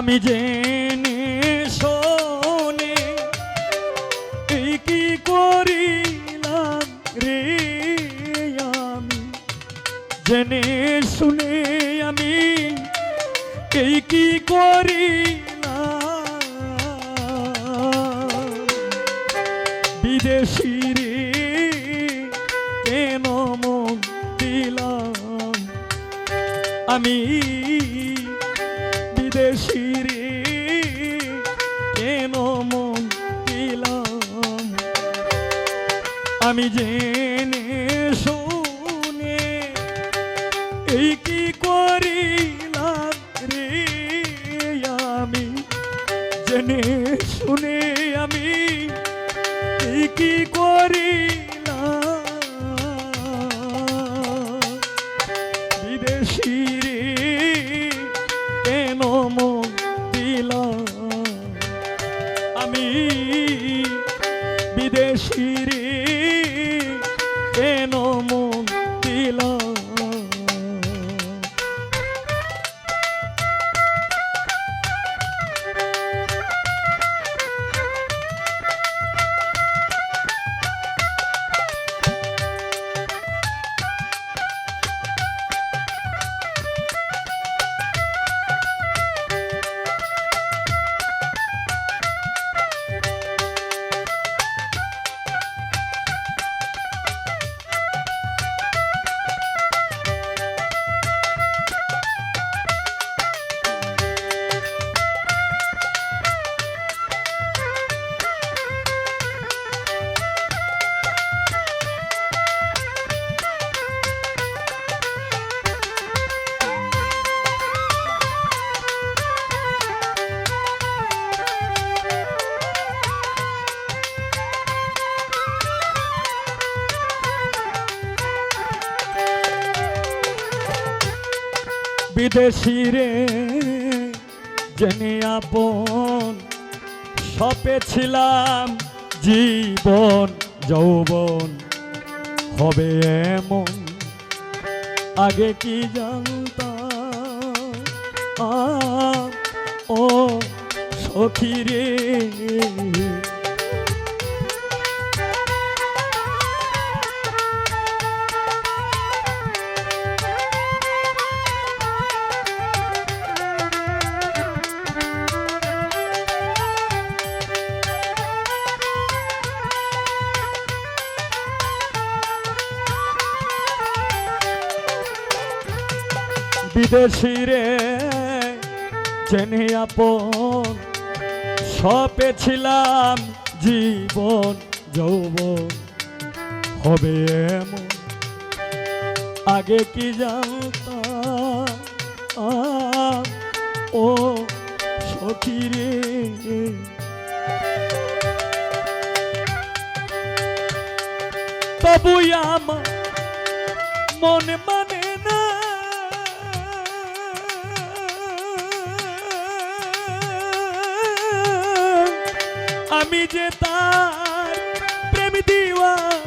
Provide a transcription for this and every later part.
আমি জেনে শোনে, এই কি করিলাম রে আমি? জেনে শুনে আমি, এই কি করিলাম? বিদেশি রে, কেন দিলাম? আমি আমি জেনে শুনে এই কি করিলাম রে? আমি জেনে শুনে আমি এই কি করিলাম বিদেশি রে, জেনে আপন, সপে ছিলাম জীবন, যৌবন। হবে এমন, আগে কি জানতাম? ও সখী রে। বিদেশি রে, জেনে আপন, সপে ছিলাম জীবন, যৌবন। হবে এমন, আগে কি জানতাম? ও সখী রে। তবু আমার মনে মানে আমি যে তার প্রেম দিওয়ানা।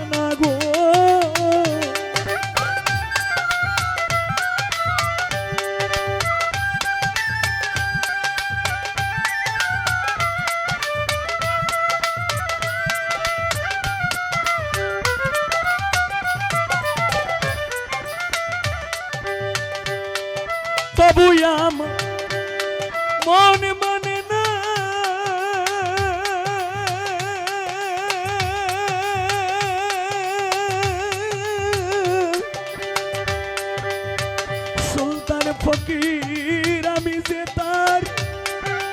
ফকির আমি যে তার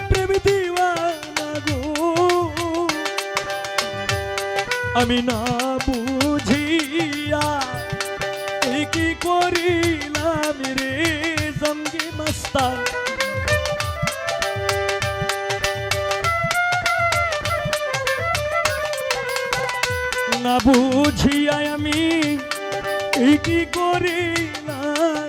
প্রেম দিওয়ানা গো। আমি না বুঝিয়া কি করিলাম রে জঙ্গি মাস্তান? না বুঝিয়া আমি কি করিলাম?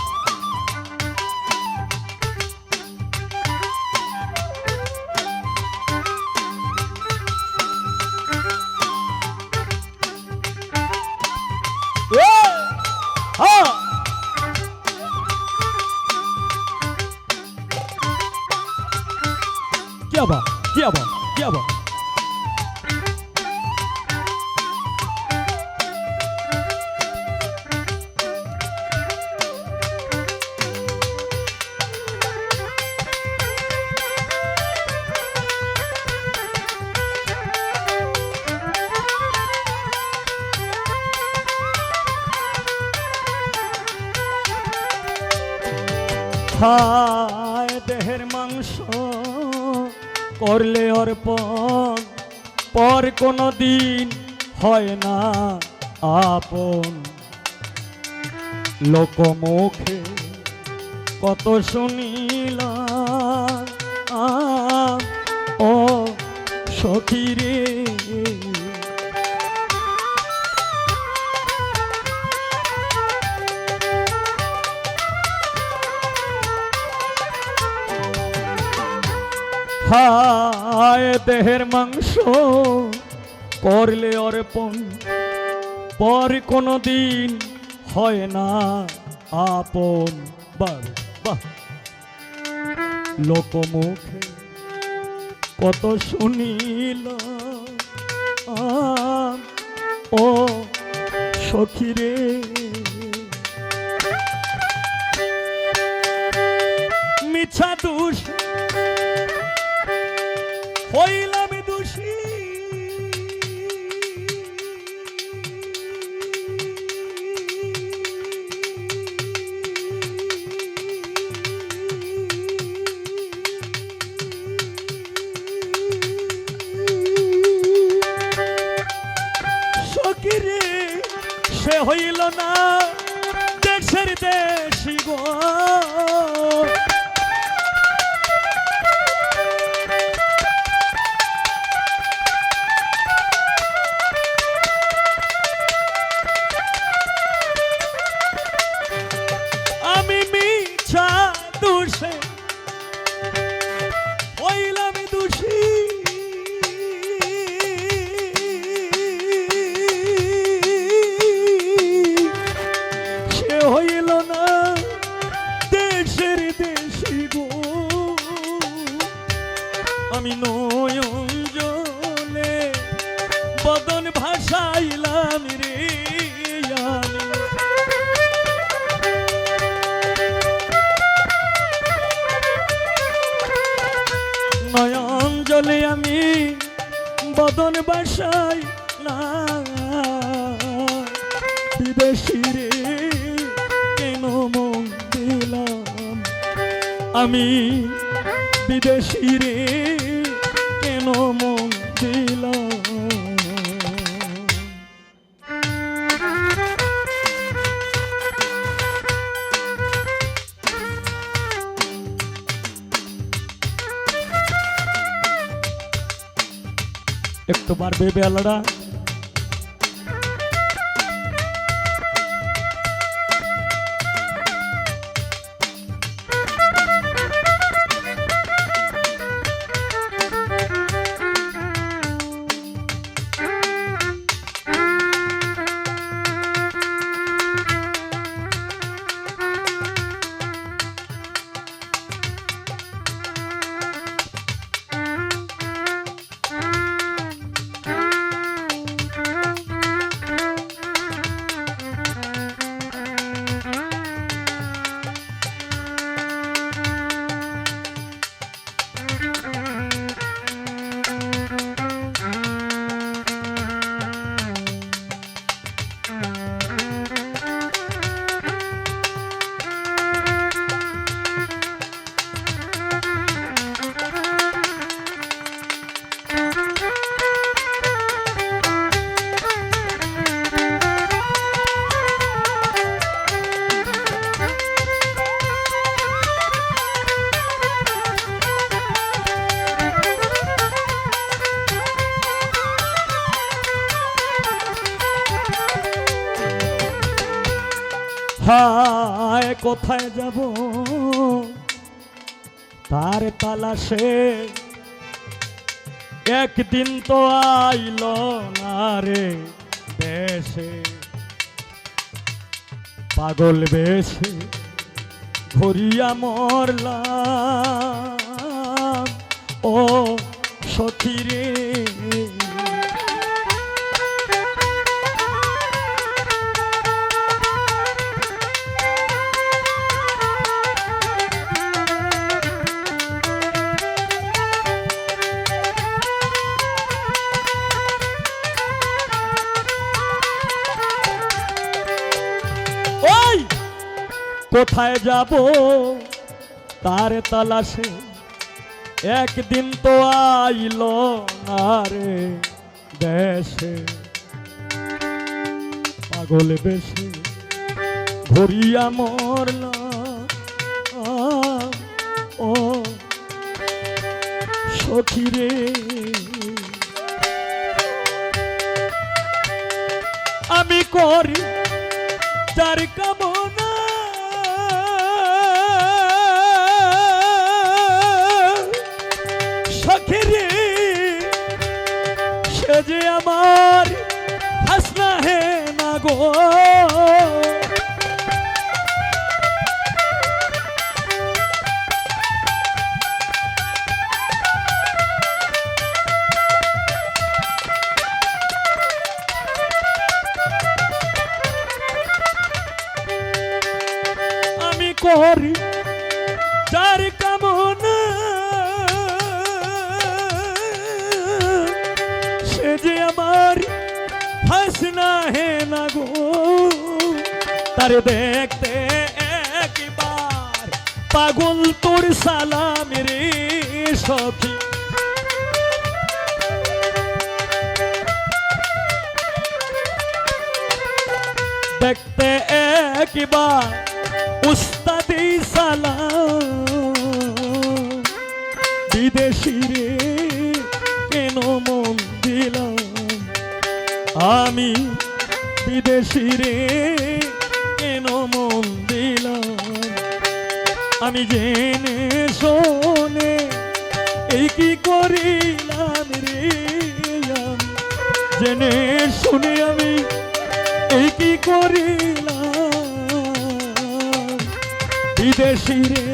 क्या बात क्या बात क्या बात খায় দেহের মাংস করলে অর্পণ পর কোনো দিন হয় না আপন। লোকমুখে কত শুনিলাম ও সখী রে। হায় দেহের মাংস। করলে অর্পণ পর কোনো দিন হয় না আপন বাহ। লোকমুখে কত শুনিল ও সখিরে মিছা দুষ না দেশের দেশি। আমি নয়ন জলে বদন ভাসাইলাম রে নয়ন জলে আমি বদন বাসাই না বিদেশি রে, কেন মন দিলাম? আমি বিদেশি রে কেন মন দিলাম একটু বাড়বে বেলাটা। কোথায় কোথায় যাব? তার তালাশে একদিন তো আইল না রে দেশে। পাগল বেশে ঘুরিয়া মরলাম। ও সখী রে কোথায় যাব? তার তালাশে একদিন তো আইল না রে দেশে। পাগল বেশে ঘুরিয়া মরল ও সখী রে। আমি করি যার কামনা করি যার কামনা সে যে আমার হাসনা হে না গো, তারে দেখতে একবার পাগল তোর সালাম রে সখী। দেখতে একবার উস্তাদি সালাম। বিদেশি রে, কেন মন দিলাম? আমি বিদেশি রে, কেন মন দিলাম? আমি জেনে শোনে, এই কি করিলাম রে? জেনে শুনে আমি, এই কি করিলাম বিদেশি রে,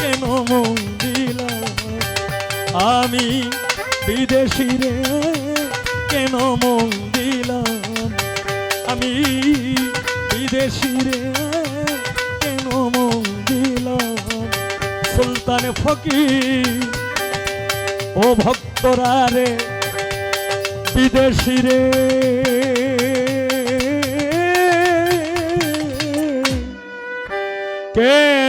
কেন মন দিলাম আমি বিদেশি রে, কেন মন দিলাম আমি বিদেশি রে, কেন মন দিলাম সুলতান ফকির, ও ভক্তরা রে, বিদেশি রে। কেন মন